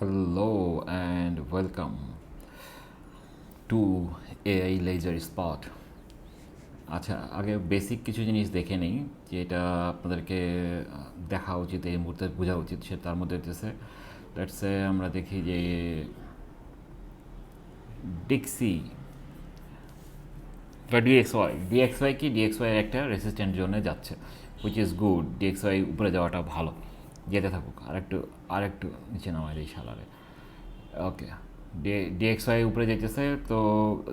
Hello and welcome to AI Laser Spot. আচ্ছা আগে basic কিছু জিনিস দেখে নেই যেটা আপনাদেরকে আহ, দেখা উচিত এই মুহূর্তে বোঝা উচিত সে তার মধ্যে হচ্ছে লেটসে আমরা দেখি যে ডিক্সি বা ডিএক্সওয়াই ডিএক্সওয়াই কি? ডিএক্সওয়াই একটা রেসিস্ট্যান্ট জোনে যাচ্ছে হুইচ ইজ গুড ডিএক্সওয়াই উপরে যাওয়াটা ভালো। যেতে থাকুক, আরেকটু আরেকটু নিচে নামায় এই সালারে ওকে ডিএক্স ওয়াই উপরে যেতেছে তো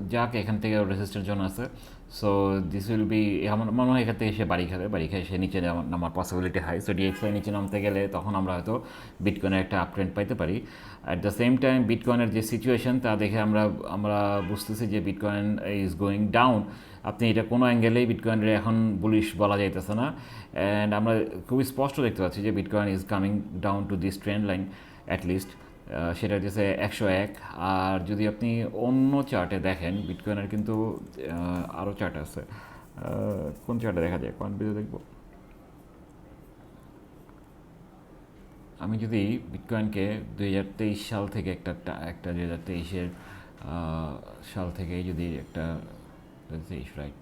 যাক, এখান থেকে রেসিস্ট্যান্ট জোন আছে। সো দিস উইল বি আমার মনে হয় এখান থেকে সে বাড়ি খাবে, বাড়ি খায় সে নিচে নামা- নামার possibility high so dx Y নিচে নামতে গেলে তখন আমরা হয়তো বিটকয়েনের একটা আপ ট্রেন্ড পাইতে পারি। অ্যাট দ্য সেম টাইম বিটকয়েনের যে সিচুয়েশন তা দেখে আমরা আমরা বুঝতেছি যে বিটকয়েন ইজ গোয়িং ডাউন আপনি এটা কোনো অ্যাঙ্গেলেই বিটকয়েনের এখন বুলিশ বলা যাইতেছে না। অ্যান্ড আমরা খুবই স্পষ্ট দেখতে পাচ্ছি যে bitcoin is coming down to this trend line at least সেটা হচ্ছে একশো এক। আর যদি আপনি অন্য চার্টে দেখেন বিটকয়েনের কিন্তু আরও চার্ট আছে। কোন চার্টে দেখা যায়? কোন ভিডিও দেখব? আমি যদি বিটকয়েনকে দুই হাজার তেইশ সাল থেকে একটা একটা দুই হাজার তেইশের সাল থেকে যদি একটা তেইশ রাইট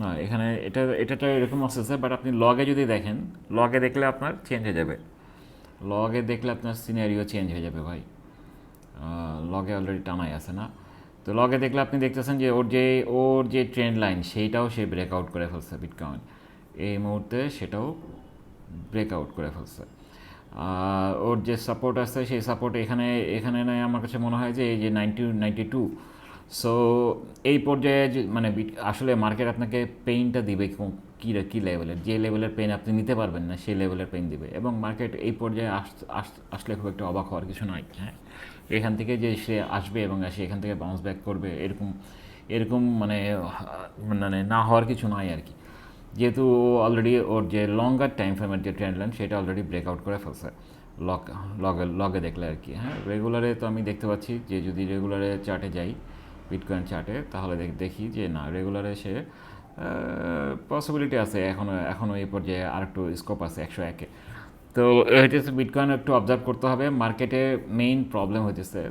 না, এখানে এটা, এটাটা এরকম আসতেছে বাট আপনি লগে যদি দেখেন লগে দেখলে আপনার চেঞ্জ হয়ে যাবে। লগে দেখলে আপনার সিনারিও চেঞ্জ হয়ে যাবে ভাই। লগে অলরেডি টানাই আছে না। তো লগে দেখলে আপনি দেখতেছেন যে ওর যে ওর যে ট্রেন্ড লাইন সেইটাও সে ব্রেকআউট করে ফেলছে বিটকয়েন এই মুহূর্তে সেটাও ব্রেকআউট করে ফেলছে। ওর যে সাপোর্ট আছে, সেই সাপোর্ট এখানে এখানে আমার কাছে মনে হয় যে এই যে নাইনটি নাইনটি টু সো এই পর্যায়ে মানে আসলে মার্কেট আপনাকে পেইনটা দিবে কী কী লেভেলের যে লেভেলের পেন আপনি নিতে পারবেন না, সেই লেভেলের পেন দিবে। এবং মার্কেট এই পর্যায়ে আস- আস- আসলে খুব একটা অবাক হওয়ার কিছু নয় হ্যাঁ? এখান থেকে যে সে আসবে এবং সে এখান থেকে বাউন্স ব্যাক করবে, এরকম এরকম মানে মানে না হওয়ার কিছু নয় আর কি। যেহেতু অলরেডি ওর যে লঙ্গার টাইম ফ্রেমের যে ট্রেন্ড লাইন সেটা অলরেডি ব্রেকআউট করে ফেলছে। লগে লগে দেখলে আর কি হ্যাঁ? রেগুলারে তো আমি দেখতে পাচ্ছি যে, যদি রেগুলারে চার্টে যাই বিটকয়েন চার্টে তাহলে দেখ- যে না রেগুলারে সে পসিবিলিটি আছে এখনও এখনও এই পর্যায়ে আর একটু স্কোপ আছে একশো একে। তো হইতেছে বিটকয়েন একটু অবজার্ভ করতে হবে মার্কেটে মেইন প্রবলেম হইতেছে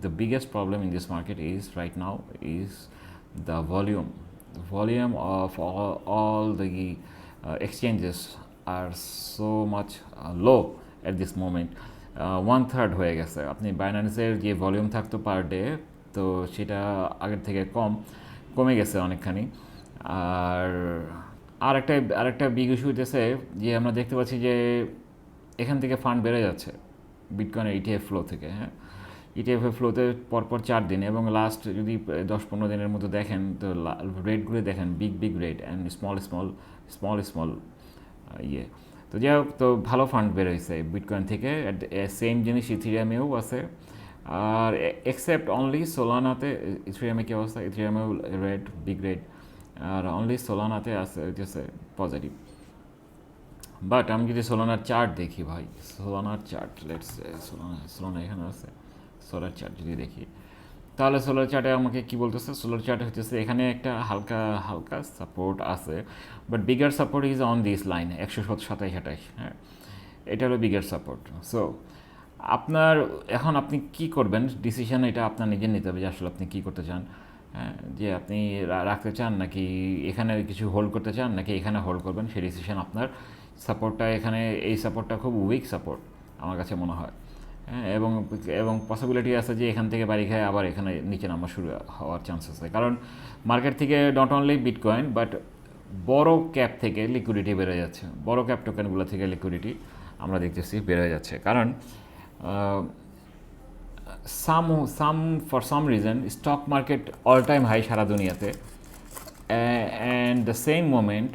the biggest problem in this market is right now is the volume volume of all exchanges are so much uh, low at this moment. One third হয়ে গেছে। আপনি বাইন্যান্সের যে ভলিউম থাকতো পার ডে তো সেটা আগের থেকে কম, কমে গেছে অনেকখানি। আর আরেকটা আরেকটা বিগ ইস্যু হইতেছে যে আমরা দেখতে পাচ্ছি যে এখান থেকে ফান্ড বেড়ে যাচ্ছে বিটকয়েনের ইটিএফ ফ্লো থেকে হ্যাঁ? ইটিএফের ফ্লোতে পরপর চার দিন এবং লাস্ট যদি দশ পনেরো দিনের মতো দেখেন, তো রেটগুলো দেখেন big big rate and small small small small ইয়ে। তো যাই হোক, তো ভালো ফান্ড বের হয়েছে বিটকয়েন থেকে সেম জিনিস ইথিরিয়ামেও আছে। আর এক্সেপ্ট অনলি সোলানাতে ইথিরিয়ামে কী অবস্থা? ইথিরিয়ামেও রেট বিগ রেট আর অনলি সোলানাতে আছে হচ্ছে পজিটিভ বাট আমি যদি সোলানার চার্ট দেখি ভাই সোলানার চার্ট লেটস সোলানা সোলানা এখানে আছে সোলার চার্ট যদি দেখি। তাহলে সোলার চার্টে আমাকে কি বলতেছে? সোলার চার্টে হচ্ছে এখানে একটা হালকা হালকা সাপোর্ট আছে but bigger support is on this line একশো সাতাইশ, আঠাইশ হ্যাঁ। এটা হলো বিগার সাপোর্ট সো আপনার, এখন আপনি কি করবেন? ডিসিশন এটা আপনার নিজের নিতে হবে যে আসলে আপনি কী করতে চান। হ্যাঁ যে আপনি রাখতে চান নাকি এখানে কিছু হোল্ড করতে চান নাকি এখানে হোল্ড করবেন? সেই ডিসিশন আপনার। সাপোর্টটা এখানে, এই সাপোর্টটা খুব উইক সাপোর্ট আমার কাছে মনে হয়। হ্যাঁ এবং এবং পসিবিলিটি আছে যে এখান থেকে বাড়ি খায় আবার এখানে নিচে নামা শুরু হওয়ার চান্স আছে। কারণ মার্কেট থেকে নট অনলি বিটকয়েন বাট বড় ক্যাপ থেকে লিকুইডিটি বেড়ে যাচ্ছে। বড় ক্যাপ টোকেনগুলো থেকে লিকুইডিটি আমরা দেখতেছি বেড়ে যাচ্ছে। কারণ some some for some reason stock market all time high সারা দুনিয়াতে। And the same moment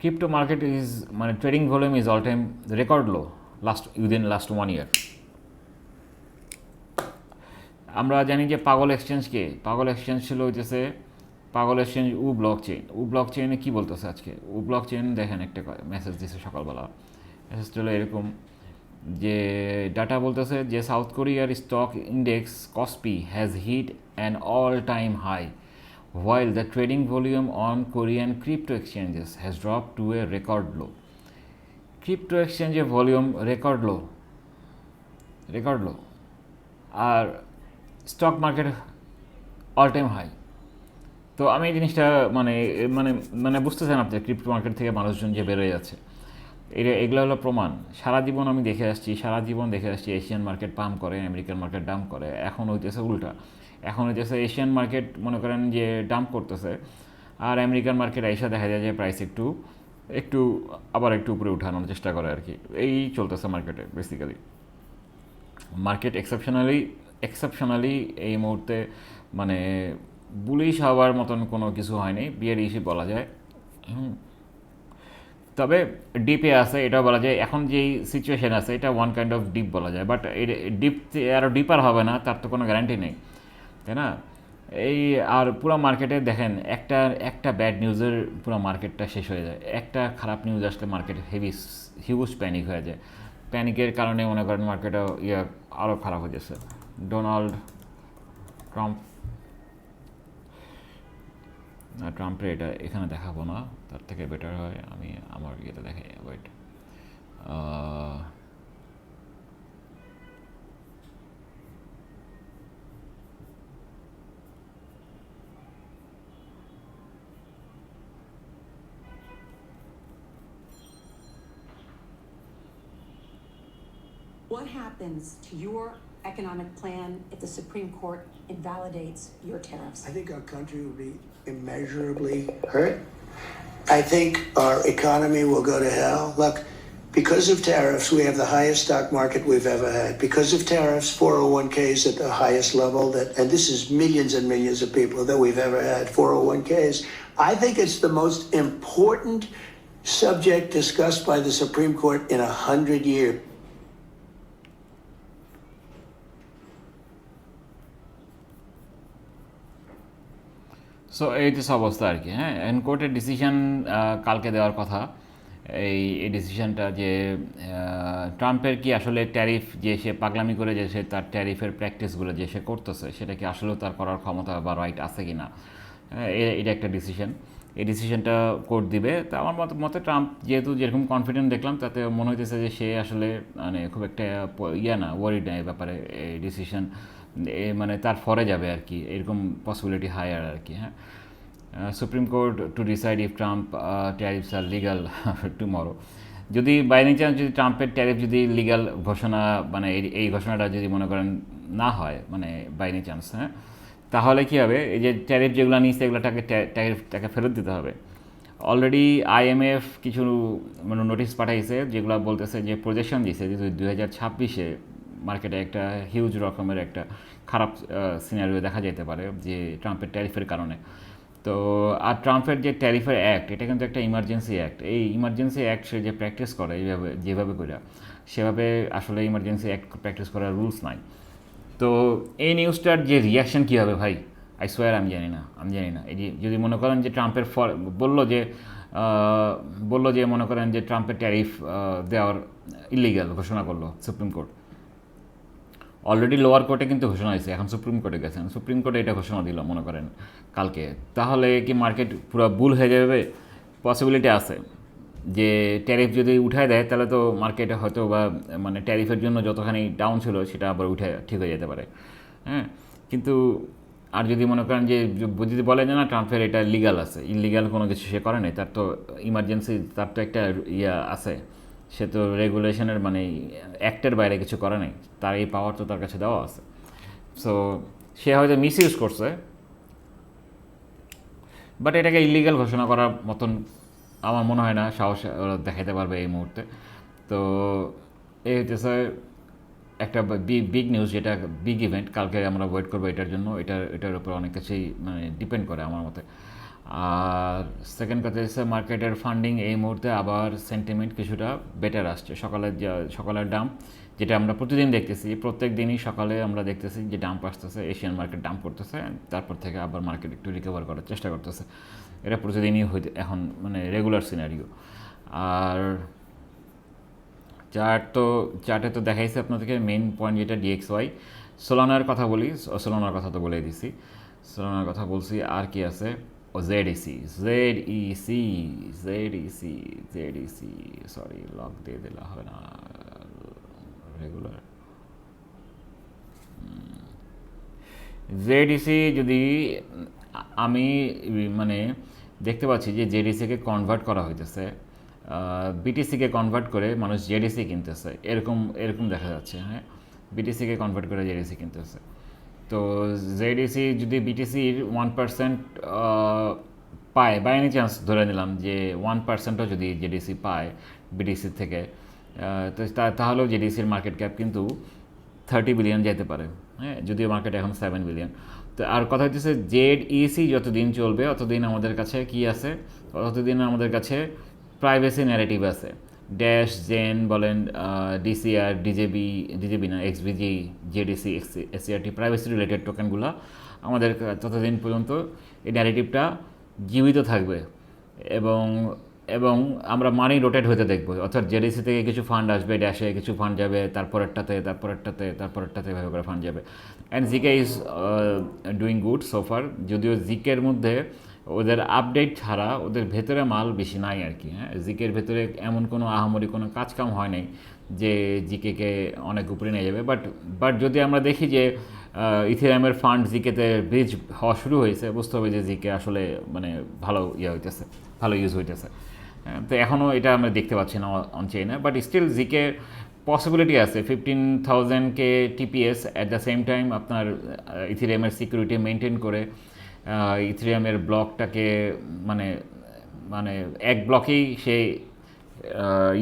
crypto market is মানে trading volume is all time record low last within last one year আমরা জানি যে পাগল এক্সচেঞ্জকে পাগল এক্সচেঞ্জ ছিল হইতেছে, পাগল exchange uh blockchain uh block চেইনে কী বলতেছে আজকে? উ ব্লক চেইন দেখেন একটা মেসেজ দিছে সকালবেলা। মেসেজটা হলো এরকম যে ডাটা বলতেছে যে সাউথ কোরিয়ার stock index KOSPI has hit an all time high while the trading volume on Korean crypto exchanges has dropped to a record low. Crypto এক্সচেঞ্জে volume record low record low আর stock market all time high তো আমি এই জিনিসটা মানে মানে মানে বুঝতেছেন আপনি ক্রিপ্টো মার্কেট থেকে মানুষজন যে বেরোয় যাচ্ছে। এটা এগুলো হলো প্রমাণ। সারা জীবন আমি দেখে আসছি, সারা জীবন দেখে আসছি এশিয়ান মার্কেট পাম্প করে আমেরিকান মার্কেট ডাম্প করে। এখন হইতেছে উল্টা। এখন হইতেছে এশিয়ান মার্কেট মনে করেন যে ডাম্প করতেছে, আর আমেরিকান মার্কেট এসে দেখা যায় যে প্রাইস একটু একটু, আবার একটু উপরে উঠানোর চেষ্টা করে আর কি এই চলতেছে মার্কেটে বেসিক্যালি মার্কেট এক্সেপশনালি এক্সেপশনালি এই মুহূর্তে মানে বুলিশ হওয়ার মতন কোনো কিছু হয়নি বিয়ের ইস্যু বলা যায়। হুম। তবে ডিপে আছে, এটাও বলা যায়, এখন যেই সিচুয়েশন আছে, এটা ওয়ান কাইন্ড অফ ডিপ বলা যায় বাট ডিপ আরও ডিপার হবে না, তার তো কোনো গ্যারান্টি নেই, তাই না? এই আর পুরো মার্কেটে দেখেন, একটা একটা ব্যাড নিউজের পুরো মার্কেটটা শেষ হয়ে যায়, একটা খারাপ নিউজ আসলে মার্কেট হেভি হিউজ প্যানিক হয়ে যায় প্যানিকের কারণে মনে করেন মার্কেটও ইয়ে আরও খারাপ হয়ে যাচ্ছে ডোনাল্ড ট্রাম্প ট্রাম্পের এটা এখানে দেখাবো না। তার থেকে বেটার হয় আমি আমার ইয়েতে দেখাই wait What happens to your economic plan if the Supreme Court invalidates your tariffs? I think our country will be immeasurably hurt. I think our economy will go to hell. Look, because of tariffs, we have the highest stock market we've ever had. Because of tariffs, 401ks at the highest level that, and this is millions and millions of people that we've ever had, 401ks. I think it's the most important subject discussed by the Supreme Court in a hundred years. So এইটাস অবস্থা আর কি হ্যাঁ? And কোর্টের decision কালকে দেওয়ার কথা। এই এই ডিসিশনটা যে ট্রাম্পের কি আসলে ট্যারিফ যে সে পাগলামি করে যে সে তার ট্যারিফের প্র্যাকটিসগুলো যে সে করতেছে সেটা কি আসলেও তার করার ক্ষমতা বা রাইট আছে কি না হ্যাঁ, এটা একটা ডিসিশন এই ডিসিশনটা কোর্ট দিবে। তা আমার মত মতে ট্রাম্প যেহেতু যেরকম কনফিডেন্ট দেখলাম তাতে মনে হইতেছে যে সে আসলে মানে খুব একটা ইয়া না ওয়ারিড না এই ব্যাপারে এই ডিসিশন মানে তার ফরে যাবে আর কি, এরকম পসিবিলিটি হায়ার আর কি হ্যাঁ। Supreme Court to decide if Trump tariffs are legal tomorrow যদি বাই এনি চান্স যদি ট্রাম্পের ট্যারিফ যদি লিগাল ঘোষণা মানে এই- ঘোষণাটা যদি মনে করেন না হয় মানে বাই এনি চান্স হ্যাঁ তাহলে কী হবে? এই যে ট্যারিফ যেগুলো নিয়েছে, এগুলোটাকে ট্যারিফটাকে ফেরত দিতে হবে। অলরেডি আইএমএফ কিছু মানে নোটিশ পাঠাইছে, যেগুলো বলতেছে যে প্রজেকশন দিয়েছে যে দুই হাজার ছাব্বিশে মার্কেটে একটা হিউজ রকমের একটা খারাপ সিনারিও দেখা যেতে পারে যে ট্রাম্পের ট্যারিফের কারণে। তো, আর ট্রাম্পের যে ট্যারিফের অ্যাক্ট এটা কিন্তু একটা ইমার্জেন্সি অ্যাক্ট এই ইমার্জেন্সি অ্যাক্ট সে যে প্র্যাকটিস করে এইভাবে, যেভাবে করে, সেভাবে আসলে ইমার্জেন্সি অ্যাক্ট প্র্যাকটিস করার রুলস নাই। তো, এই নিউজটার যে রিয়াকশন কী হবে ভাই? আই সোয়ার আমি জানি না, আমি জানি না। এই যদি মনে করেন যে ট্রাম্পের ফর, বলল যে বলল যে মনে করেন যে ট্রাম্পের ট্যারিফ দেওয়ার ইলিগাল ঘোষণা করল সুপ্রিম কোর্ট অলরেডি লোয়ার কোর্টে কিন্তু ঘোষণা হয়েছে এখন সুপ্রিম কোর্টে গেছেন সুপ্রিম কোর্টে এটা ঘোষণা দিল, মনে করেন, কালকে। তাহলে কি মার্কেট পুরো বুল হয়ে যাবে? পসিবিলিটি আছে। যে ট্যারিফ যদি উঠায় দেয়, তাহলে তো মার্কেটে হয়তো বা মানে ট্যারিফের জন্য যতখানি ডাউন ছিল, সেটা আবার উঠে ঠিক হয়ে যেতে পারে। হ্যাঁ? কিন্তু আর যদি মনে করেন যে যদি বলে যে না ট্রাম্পের এটা লিগাল আছে ইলিগাল কোনো কিছু সে করে নাই, তার তো ইমার্জেন্সি তার তো একটা ইয়া আছে। সে তো রেগুলেশনের মানে অ্যাক্টের বাইরে কিছু করে নাই। তার এই পাওয়ার তো তার কাছে দেওয়া আছে। সো সে হয়তো মিস ইউজ করছে। বাট এটাকে ইলিগাল ঘোষণা করার মতন আমার মনে হয় না, সাহস ওরা দেখাতে পারবে এই মুহূর্তে। তো, এই হচ্ছে একটা বিগ নিউজ যেটা বিগ ইভেন্ট কালকে আমরা ওয়েট করব এটার জন্য। এটার এটার উপর অনেক কিছুই মানে ডিপেন্ড করে আমার মতে। আর সেকেন্ড কথা হচ্ছে মার্কেটের ফান্ডিং এই মুহূর্তে আবার সেন্টিমেন্ট কিছুটা বেটার আসছে। সকালের সকালের ডাম যেটা আমরা প্রতিদিন দেখতেছি, প্রত্যেক দিনই সকালে আমরা দেখতেছি যে ডাম্প আসতেছে এশিয়ান মার্কেট ডাম্প করতেছে, তারপর থেকে আবার মার্কেট একটু রিকভার করার চেষ্টা করতেছে। এটা প্রতিদিনই হইতে এখন মানে রেগুলার সিনারিও আর চার্ট তো চার্টে তো দেখাইছে আপনাদেরকে মেন পয়েন্ট যেটা ডিএক্সওয়াই সোলানার কথা বলি সোলানার কথা তো বলেই দিছি। সোলানার কথা বলছি, আর কি আছে? ও ZEC ZEC ZEC ZEC sorry lock দিয়ে দিলে জেডিসি যদি আমি মানে দেখতে পাচ্ছি যে জেডিসিকে কনভার্ট করা হইতেছে। বিটিসিকে কনভার্ট করে মানুষ জেডিসি কিনতেছে। এরকম এরকম দেখা যাচ্ছে হ্যাঁ? বিটিসিকে কনভার্ট করে জেডিসি কিনতেছে। তো জেডিসি যদি বিটিসির ওয়ান পার্সেন্ট পায় বাই এনি চান্স ধরে নিলাম যে ওয়ান পার্সেন্টও যদি জেডিসি পায় বিটিসির থেকে তো তাহলেও জেডিসির মার্কেট ক্যাপ কিন্তু থার্টি বিলিয়ন যেতে পারে হ্যাঁ? যদিও মার্কেট এখন সেভেন বিলিয়ন তো আর কথা হচ্ছে জেড ইসি যতদিন চলবে, অতদিন আমাদের কাছে কি আছে? ততদিন আমাদের কাছে প্রাইভেসি ন্যারেটিভ আছে। ড্যাশ জেন বলেন ডিসিআর ডিজেবি ডিজেবি না XBG ZEC ACRT privacy related টোকেনগুলো আমাদের ততদিন পর্যন্ত এই ন্যারেটিভটা জীবিত থাকবে। এবং এবং আমরা মানি রোটেট হতে দেখব। অর্থাৎ জেডিসি থেকে কিছু ফান্ড আসবে ড্যাশে কিছু ফান্ড যাবে, তারপরেরটাতে তারপরেরটাতে তারপরেরটাতে এভাবে করে ফান্ড যাবে। And ZK is doing good so far যদিও জিকের মধ্যে ওদের আপডেট ছাড়া ওদের ভেতরে মাল বেশি নাই আর কি হ্যাঁ? জিকের ভেতরে এমন কোনো আহামরি কোনো কাজকাম হয় নাই যে জিকেকে অনেক উপরে নিয়ে যাবে। বাট বাট যদি আমরা দেখি যে ইথিরামের ফান্ড জিকেতে ব্রিজ হওয়া শুরু হয়েছে বুঝতে হবে যে জিকে আসলে মানে ভালো ইয়ে হইতেছে ভালো ইউজ হইতেছে। হ্যাঁ, তো এখনও এটা আমরা দেখতে পাচ্ছি না অন চেইনে বাট স্টিল জিকে পসিবিলিটি আছে। Fifteen থাউজেন্ডকে TPS at the same time আপনার ইথিরিয়ামের সিকিউরিটি মেনটেন করে ইথিরিয়ামের ব্লকটাকে মানে মানে এক ব্লকেই সে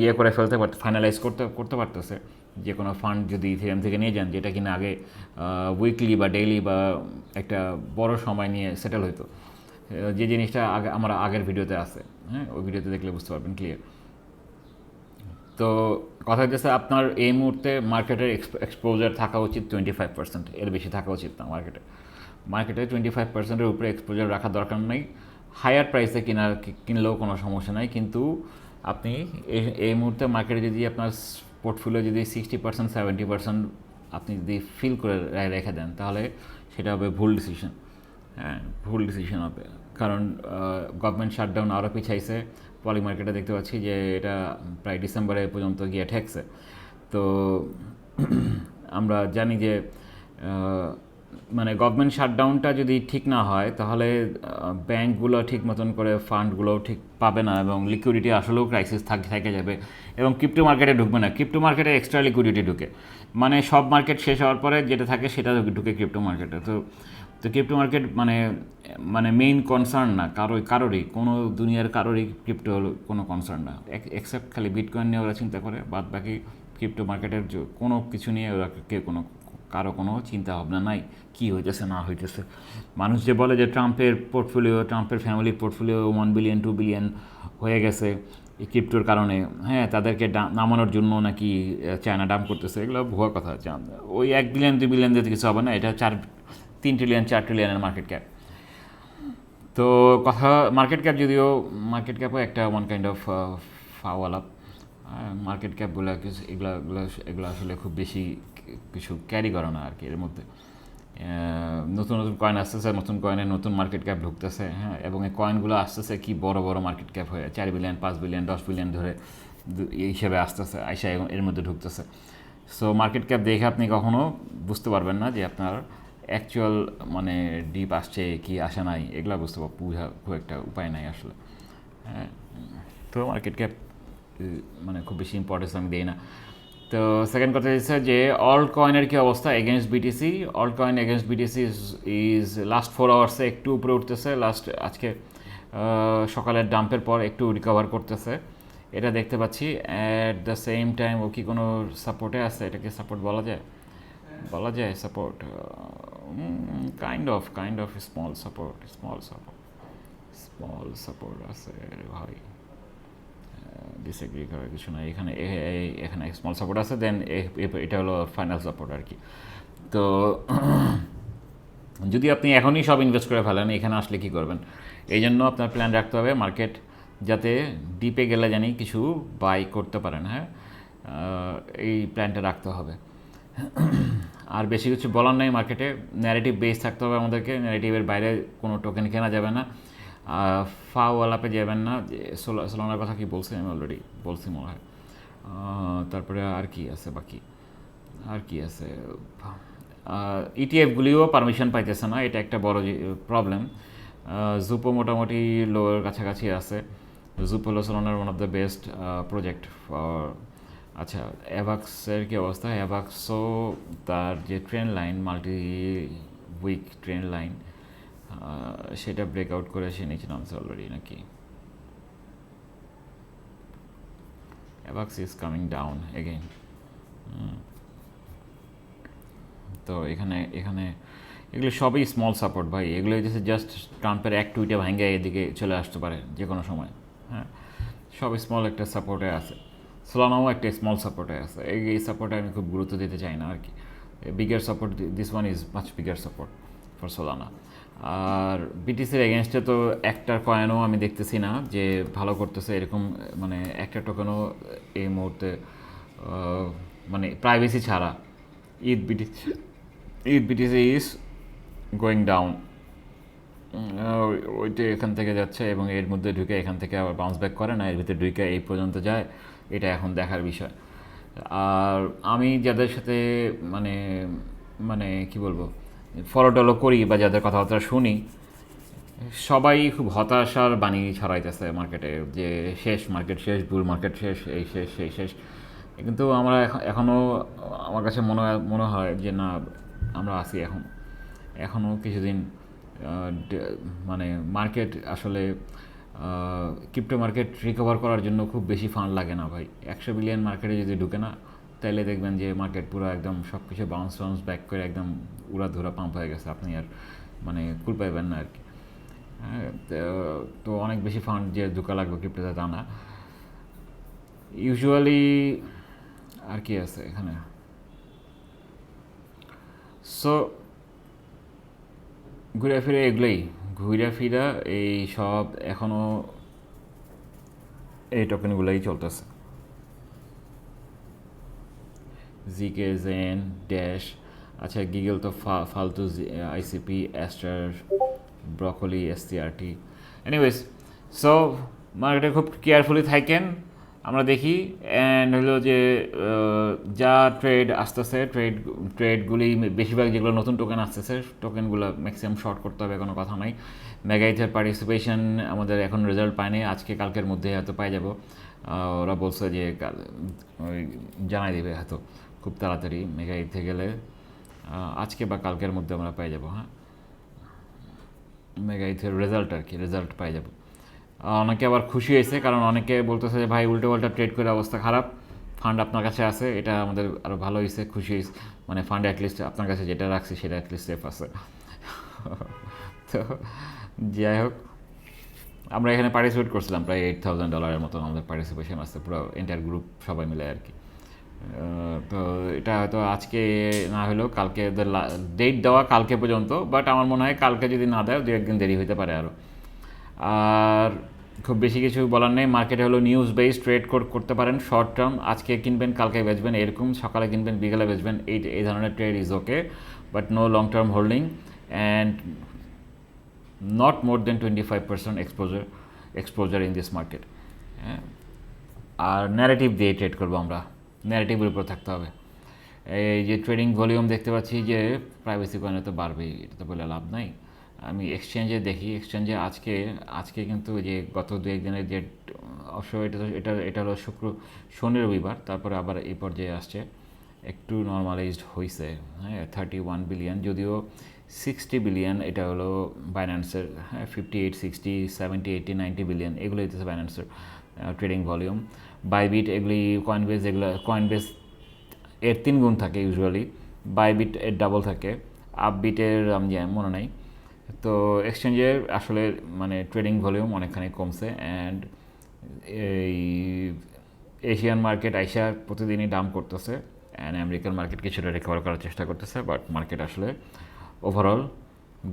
ইয়ে করে ফেলতে পারত ফাইনালাইজ করতে করতে পারতেছে। যে কোনো ফান্ড যদি ইথিরিয়াম থেকে নিয়ে যান, যেটা কিনা আগে উইকলি বা ডেইলি বা একটা বড় সময় নিয়ে সেটেল হইতো। যে জিনিসটা আগে, আমার আগের ভিডিওতে আছে হ্যাঁ? ওই ভিডিওতে দেখলে বুঝতে পারবেন ক্লিয়ার তো কথা হচ্ছে আপনার এই মুহূর্তে মার্কেটের এক্সপোজার থাকা উচিত টোয়েন্টি ফাইভ পার্সেন্ট এর বেশি থাকা উচিত না মার্কেটে মার্কেটে টোয়েন্টি ফাইভ পার্সেন্টের উপরে এক্সপোজার রাখা দরকার নেই। হায়ার প্রাইসে কেনার, কিনলেও কোনো সমস্যা নাই। কিন্তু আপনি এই- মুহূর্তে মার্কেটে যদি আপনার পোর্টফোলিও যদি সিক্সটি পার্সেন্ট সেভেন্টি পার্সেন্ট আপনি যদি ফিল করে রেখে দেন, তাহলে সেটা হবে ভুল ডিসিশন হ্যাঁ ভুল ডিসিশন হবে। কারণ গভর্নমেন্ট শাটডাউন আরও পিছাইছে। পলি মার্কেটে দেখতে পাচ্ছি যে এটা প্রায় ডিসেম্বরে পর্যন্ত গিয়ে ঠেকছে। তো আমরা জানি যে মানে গভর্নমেন্ট শাটডাউনটা যদি ঠিক না হয়, তাহলে ব্যাংকগুলো ঠিক মতন করে ফান্ডগুলো ঠিক পাবে না এবং লিকুইডিটি আসলেও ক্রাইসিস থাক, থেকে যাবে এবং ক্রিপ্টো মার্কেটে ঢুকবে না। ক্রিপ্টো মার্কেটে এক্সট্রা লিকুইডিটি ঢুকে। মানে সব মার্কেট শেষ হওয়ার পরে যেটা থাকে সেটা ঢুকে ক্রিপ্টো মার্কেটে তো তো ক্রিপ্টো মার্কেট মানে মানে মেইন কনসার্ন না, কারোই, কারোরই, কোনো দুনিয়ার কারোরই ক্রিপ্টো কোনো কনসার্ন না। এক্সেপ্ট খালি বিটকয়েন নিয়ে ওরা চিন্তা করে বাদ বাকি ক্রিপ্টো মার্কেটের কোনো কিছু নিয়ে ওরা কেউ কোনো কারও কোনো চিন্তা ভাবনা নাই। কী হইতেছে, না হইতেছে। মানুষ যে বলে যে ট্রাম্পের পোর্টফোলিও, ট্রাম্পের ফ্যামিলির portfolio one billion two billion হয়ে গেছে এই ক্রিপ্টোর কারণে। হ্যাঁ তাদেরকে নামানোর জন্য নাকি চায়না ডাম করতেছে, এগুলো ভুয়া কথা। ওই এক বিলিয়ন দুই বিলিয়ন দিয়ে কিছু হবে না, এটা চার, তিন ট্রিলিয়ন চার ট্রিলিয়নের মার্কেট ক্যাপ তো কথা মার্কেট ক্যাপ যদিও মার্কেট ক্যাপও একটা ওয়ান কাইন্ড অফ ফাওয়াল মার্কেট ক্যাপগুলো কিছু এগুলো এগুলো আসলে খুব বেশি কিছু ক্যারি করে না আর কি এর মধ্যে। নতুন নতুন কয়েন আসতেছে, নতুন কয়েনের নতুন মার্কেট ক্যাপ ঢুকতেছে হ্যাঁ এবং এই কয়েনগুলো আসতেছে কি বড় বড় মার্কেট ক্যাপ হয়ে চার বিলিয়ন পাঁচ বিলিয়ন দশ বিলিয়ন ধরে হিসেবে আসতেছে, আইসা এর মধ্যে ঢুকতেছে। সো মার্কেট ক্যাপ দেখে আপনি কখনো বুঝতে পারবেন না যে আপনার অ্যাকচুয়াল মানে ডিপ আসছে কি আসে নাই, এগুলো বুঝতে পার বোঝা খুব একটা উপায় নাই আসলে। হ্যাঁ তো মার্কেট ক্যাপ মানে খুব বেশি ইম্পর্টেন্স আমি দিই না। তো সেকেন্ড কথা হচ্ছে যে অল কয়েনের কি অবস্থা against BTC altcoin against BTC is is last four আওয়ার্সে একটু উপরে উঠতেছে লাস্ট আজকে সকালের ডাম্পের পর একটু রিকভার করতেছে। এটা দেখতে পাচ্ছি অ্যাট দ্য সেম টাইম ও কি কোনো সাপোর্টে আছে? এটাকে সাপোর্ট বলা যায়? বলা যায় support kind of kind of small support small support small support আছে ভাই। ডিসএগ্রি করার কিছু না এখানে এখানে স্মল সাপোর্ট আছে দেন এটা হলো ফাইনাল সাপোর্ট আর কি। তো যদি আপনি এখনই সব ইনভেস্ট করে ফেলেন, এখানে আসলে কি করবেন? এই জন্য আপনার প্ল্যান রাখতে হবে মার্কেট যাতে ডিপে গেলে জানি কিছু বাই করতে পারেন হ্যাঁ? এই প্ল্যানটা রাখতে হবে। আর বেশি কিছু বলার নাই মার্কেটে ন্যারেটিভ বেস থাকতে হবে আমাদেরকে। ন্যারেটিভের বাইরে কোনো টোকেন কেনা যাবে না। ফাওয়ালাপে যাবেন না সোলানার কথা কি বলছি, আমি অলরেডি বলছি মনে হয়। তারপরে আর কি আছে বাকি? আর কি আছে? ইটিএফগুলিও পারমিশন পাইতেছে না, এটা একটা বড় প্রবলেম জুপো মোটামুটি লোয়ের কাছাকাছি আছে। জুপো হলো সোলানার one of the best project for আচ্ছা অ্যাভাক্সের কি অবস্থা? অ্যাভাক্সও তার যে trend line multi week trend line সেটা ব্রেকআউট করে সে নিচে নামছে অলরেডি নাকি? Avax is coming down again তো এখানে এখানে এগুলো সবই স্মল সাপোর্ট ভাই। এগুলো হচ্ছে জাস্ট ট্রাম্পের এক টুইটে ভাঙ্গে এদিকে চলে আসতে পারে যে কোনো সময়। হ্যাঁ সব স্মল একটা সাপোর্টে আছে। সোলানাও একটা স্মল সাপোর্টে আছে। এই এই সাপোর্টে আমি খুব গুরুত্ব দিতে চাই না আর কি। Bigger support this one is much bigger support for Solana আর বিটিসির এগেনস্টে তো একটার কয়েনও আমি দেখতেছি না যে ভালো করতেছে, এরকম মানে একটা টোকেনও এই মুহূর্তে মানে প্রাইভেসি ছাড়া। ETH BT ETH BTC is going down ওইটা এখান থেকে যাচ্ছে এবং এর মধ্যে ঢুকে এখান থেকে আবার বাউন্স ব্যাক করে, না, এর ভিতরে ঢুকে এই পর্যন্ত যায়, এটা এখন দেখার বিষয়। আর আমি যাদের সাথে মানে মানে কি বলব ফলো টলো করি বা যাদের কথাবার্তা শুনি, সবাই খুব হতাশার বাণী ছড়াইতেছে মার্কেটে যে শেষ মার্কেট শেষ বুল মার্কেট শেষ, এই শেষ, সেই শেষ। কিন্তু আমরা এখন এখনও আমার কাছে মনে মনে হয় যে না, আমরা আছি এখন। এখনও কিছুদিন মানে মার্কেট আসলে ক্রিপ্টো মার্কেট রিকভার করার জন্য খুব বেশি ফান্ড লাগে না ভাই। একশো বিলিয়ন মার্কেটে যদি ঢুকে না তাইলে দেখবেন যে মার্কেট পুরো একদম সব কিছু বাউন্স বাউন্স ব্যাক করে একদম উড়াধুরা পাম্প হয়ে গেছে। আপনি আর মানে কুল পাইবেন না আর কি হ্যাঁ তো- তো অনেক বেশি ফান্ড যে ঢুকা লাগবে ক্রিপ্টোতে তা না। ইউজুয়ালি আর কি আছে এখানে? সো ঘুরে ফিরে এগুলোই। ঘুরে ফিরা এই সব এখনও এই টোকেনগুলোই চলতেছে। জিকে জেন ড্যাশ আচ্ছা গিগল তো ফালতু ICP Aster broccoli SCRT anyways so মার্কেটে খুব কেয়ারফুলি থাকেন, আমরা দেখি। অ্যান্ড হলো যে যা ট্রেড আসতেছে ট্রেড ট্রেডগুলি বেশিরভাগ যেগুলো নতুন টোকেন আসতেছে টোকেনগুলো ম্যাক্সিমাম শর্ট করতে হবে, কোনো কথা নাই। মেগাইথের পার্টিসিপেশন আমাদের এখন রেজাল্ট পায়নি, আজকে কালকের মধ্যে হয়তো পাই যাব। ওরা বলছে যে ওই জানাই দেবে হয়তো। খুব তাড়াতাড়ি মেঘা মেগাইথে গেলে আজকে বা কালকের মধ্যে আমরা পাই যাব হ্যাঁ? মেগাইথের রেজাল্ট আর কি রেজাল্ট পাই যাব। অনেকে আবার খুশি হয়েছে, কারণ অনেকে বলতেছে যে, ভাই, উল্টো পাল্টা ট্রেড করে অবস্থা খারাপ। ফান্ড আপনার কাছে আছে, এটা আমাদের আরও ভালো হয়েছে, খুশি হয়েছে। মানে ফান্ড অ্যাটলিস্ট আপনার কাছে যেটা রাখছি, সেটা অ্যাটলিস্ট সেফ আছে। তো যাই হোক, আমরা এখানে পার্টিসিপেট করছিলাম, প্রায় এইট থাউজেন্ড ডলারের মতন আমাদের পার্টিসিপেশন আছে, পুরো এন্টায়ার গ্রুপ সবাই মিলে আর কি। তো এটা হয়তো আজকে না হলেও কালকে ডেট দেওয়া কালকে পর্যন্ত বাট আমার মনে হয় কালকে যদি না দেয়, দু একদিন দেরি হতে পারে আরও আর খুব বেশি কিছু বলার নেই মার্কেটে হলো নিউজ বেস ট্রেড করতে পারেন শর্ট টার্ম আজকে কিনবেন, কালকে বেচবেন, এরকম, সকালে কিনবেন, বিকেলে বেচবেন, এই এই ধরনের trade is okay but no long term holding and not more than twenty five percent exposure exposure in this market হ্যাঁ। আর ন্যারেটিভ দিয়ে ট্রেড করব আমরা। ন্যারেটিভের উপর থাকতে হবে। এই যে ট্রেডিং ভলিউম দেখতে পাচ্ছি যে প্রাইভেসি কয়েনে তো বাড়বেই, এটা তো বলে লাভ নাই। আমি এক্সচেঞ্জে দেখি এক্সচেঞ্জে আজকে আজকে কিন্তু যে গত দু একদিনের যে অবশ্য এটা তো, এটা এটা হলো শুক্র, শনি রবিবার, তারপরে আবার এই পর্যায়ে আসছে। একটু নর্মালাইজড হয়েছে হ্যাঁ থার্টি ওয়ান বিলিয়ন যদিও সিক্সটি বিলিয়ন এটা হলো বাইন্যান্সের হ্যাঁ fifty eight sixty seventy eighty ninety billion এগুলো হইতেছে বাইন্যান্সের ট্রেডিং ভলিউম বাইবিট এগুলি কয়েনবেস এগুলো কয়েনবেস এর তিন গুণ থাকে ইউজুয়ালি বাইবিট এর ডাবল থাকে। আপবিটের আমি মনে নাই। তো এক্সচেঞ্জের আসলে মানে ট্রেডিং ভলিউম অনেকখানি কমছে অ্যান্ড এই এশিয়ান মার্কেট আইসা প্রতিদিনই দাম করতেছে অ্যান্ড আমেরিকান মার্কেট কিছুটা রিকভার করার চেষ্টা করতেছে বাট মার্কেট আসলে overall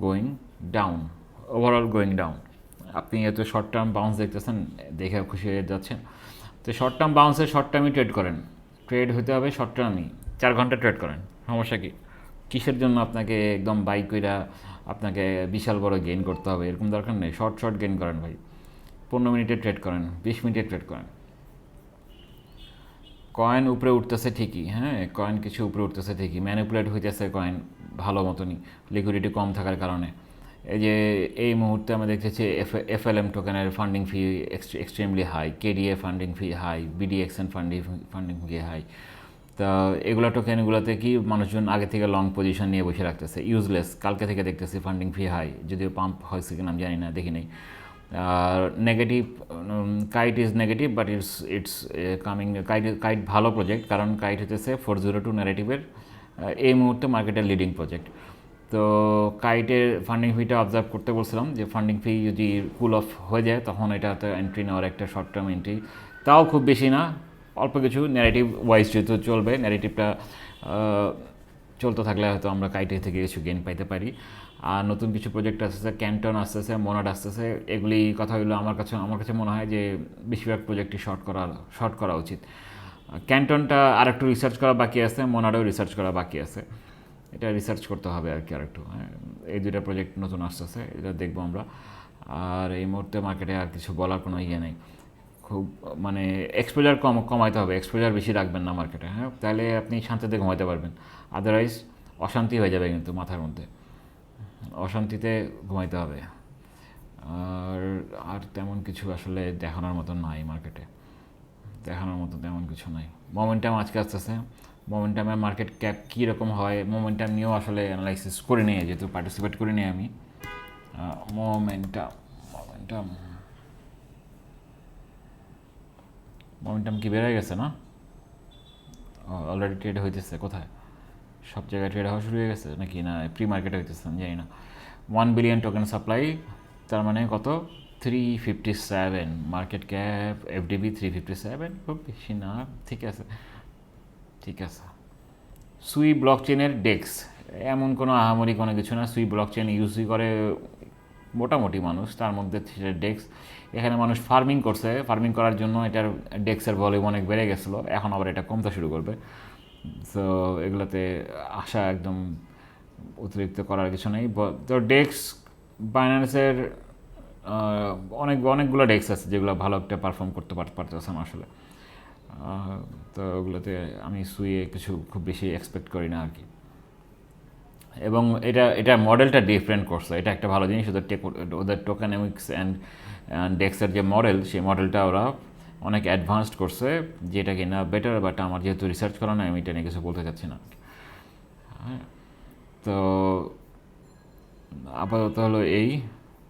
going down overall going down আপনি এত শর্ট টার্ম বাউন্স দেখতেছেন, দেখে খুশি হয়ে যাচ্ছেন। তো শর্ট টার্ম বাউন্সে শর্ট টার্মই ট্রেড করেন। ট্রেড হতে হবে শর্ট টার্মই চার ঘণ্টা ট্রেড করেন। সমস্যা কি? কিসের জন্য আপনাকে একদম বাইক কইরা আপনাকে বিশাল বড় গেইন করতে হবে? এরকম দরকার নেই। শর্ট শর্ট গেইন করেন ভাই। পনেরো মিনিটে ট্রেড করেন, বিশ মিনিটে ট্রেড করেন। কয়েন উপরে উঠতেছে ঠিকই হ্যাঁ? কয়েন কিছু উপরে উঠতেছে ঠিকই। ম্যানিপুলেট হইতেছে কয়েন ভালো মতনই। লিকুইডিটি কম থাকার কারণে। এই যে, এই মুহূর্তে আমরা দেখতেছি এফ এফ এল এম টোকেনের funding fee extremely high KDA funding fee high BDXN funding funding fee high তা এগুলো টোকেনগুলোতে কি মানুষজন আগে থেকে লং পজিশন নিয়ে বসে রাখতেছে? ইউজলেস কালকে থেকে দেখতেছি ফান্ডিং ফি হাই যদিও পাম্প হয়েছে কিনা আমি জানি না, দেখি নেই। আর negative Kite is negative but it's it's coming Kite Kite ভালো প্রজেক্ট কারণ কাইট হতেছে ফোর জিরো টু ন্যারেটিভের এই মুহূর্তে মার্কেটের লিডিং প্রজেক্ট তো কাইটের ফান্ডিং ফিটা অবজার্ভ করতে বলছিলাম যে ফান্ডিং ফি যদি কুল অফ হয়ে যায়, তখন এটা তো এন্ট্রি নেওয়ার একটা শর্ট টার্ম এন্ট্রি তাও খুব বেশি না, অল্প কিছু ন্যারেটিভ ওয়াইজ যেহেতু চলবে ন্যারেটিভটা চলতে থাকলে হয়তো আমরা কাইটে থেকে কিছু গেন পাইতে পারি। আর নতুন কিছু প্রজেক্ট আসতেছে ক্যান্টন আসতেছে মোনাড আসতেছে, এগুলি কথা হলো আমার কাছে আমার কাছে মনে হয় যে বেশিরভাগ প্রজেক্টই শর্ট করা শর্ট করা উচিত। ক্যান্টনটা আর একটু রিসার্চ করা বাকি আছে মোনাডেও রিসার্চ করা বাকি আছে। এটা রিসার্চ করতে হবে আর কি আর একটু হ্যাঁ এই দুইটা প্রজেক্ট নতুন আসতেছে, এটা দেখব আমরা। আর এই মুহূর্তে মার্কেটে আর কিছু বলার কোনো ইয়ে নেই। খুব মানে এক্সপোজার কম, কমাইতে হবে এক্সপোজার বেশি রাখবেন না মার্কেটে হ্যাঁ? তাহলে আপনি শান্তিতে ঘুমাইতে পারবেন। আদারওয়াইজ অশান্তি হয়ে যাবে কিন্তু মাথার মধ্যে। অশান্তিতে ঘুমাইতে হবে। আর আর তেমন কিছু আসলে দেখানোর মতো নাই মার্কেটে দেখানোর মতো তেমন কিছু নাই। মোমেন্টাম আজকে আসতেছে। মোমেন্টামের মার্কেট ক্যাপ কীরকম হয় মোমেন্টাম নিয়েও আসলে অ্যানালাইসিস করে নিয়ে যেহেতু পার্টিসিপেট করে নিই আমি মোমেন্টাম মোমেন্টাম মোমেন্টাম কি বেড়ে গেছে না? অলরেডি ট্রেড হইতেছে কোথায়? সব জায়গায় ট্রেড হওয়া শুরু হয়ে গেছে নাকি না? প্রি মার্কেটে হইতেছে, আমি জানি না। ওয়ান বিলিয়ন টোকেন সাপ্লাই তার মানে কত? Three fifty seven market cap FDV three fifty seven খুব বেশি না, ঠিক আছে। ঠিক আছে। সুই ব্লক চেনের ডেক্স, এমন কোনো আহামরি কোনো কিছু না, সুই ব্লক চেন ইউজই করে মোটামুটি মানুষ, তার মধ্যে সেটা ডেক্স। এখানে মানুষ ফার্মিং করছে, ফার্মিং করার জন্য এটার ডেক্সের ভলিউম অনেক বেড়ে গেছিল, এখন আবার এটা কমতে শুরু করবে। সো এগুলোতে আশা একদম অতিরিক্ত করার কিছু নেই। তো ডেক্স বাইন্যান্সের অনেক, অনেকগুলো ডেক্স আছে যেগুলো ভালো একটা পারফর্ম করতে পার- পারতেছে না আসলে। তো ওগুলোতে আমি সুইয়ে কিছু খুব বেশি এক্সপেক্ট করি না আর কি এবং এটা এটা মডেলটা ডিফারেন্ট করছে এটা একটা ভালো জিনিস, ওদের ওদের টোকেনমিক্স অ্যান্ড ডেক্সের যে মডেল সেই মডেলটা ওরা অনেক অ্যাডভান্সড করছে, যেটা কিনা বেটার বাট আমার যেহেতু রিসার্চ করা না আমি এটা নিয়ে কিছু বলতে চাচ্ছি না। হ্যাঁ তো আপাতত হলো এই,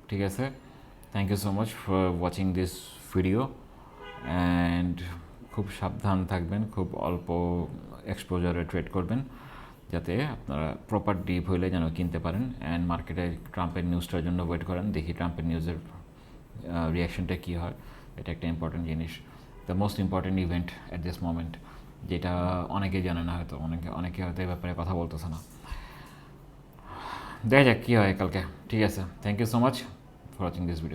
ঠিক আছে। Thank you so much for watching this video and খুব সাবধান থাকবেন, খুব অল্প এক্সপোজারে ট্রেড করবেন, যাতে আপনারা প্রপার ডিপ হইলে যেন কিনতে পারেন অ্যান্ড মার্কেটে ট্রাম্পের নিউজটার জন্য ওয়েট করেন, দেখি ট্রাম্পের নিউজের রিয়াকশনটা কী হয়। এটা একটা ইম্পর্টেন্ট জিনিস। The most important event at this moment যেটা অনেকেই জানে না হয়তো, অনেকে অনেকে হয়তো এই ব্যাপারে কথা বলতেছে না। দেখা যাক কী হয় কালকে। ঠিক আছে। Thank you so much for watching this video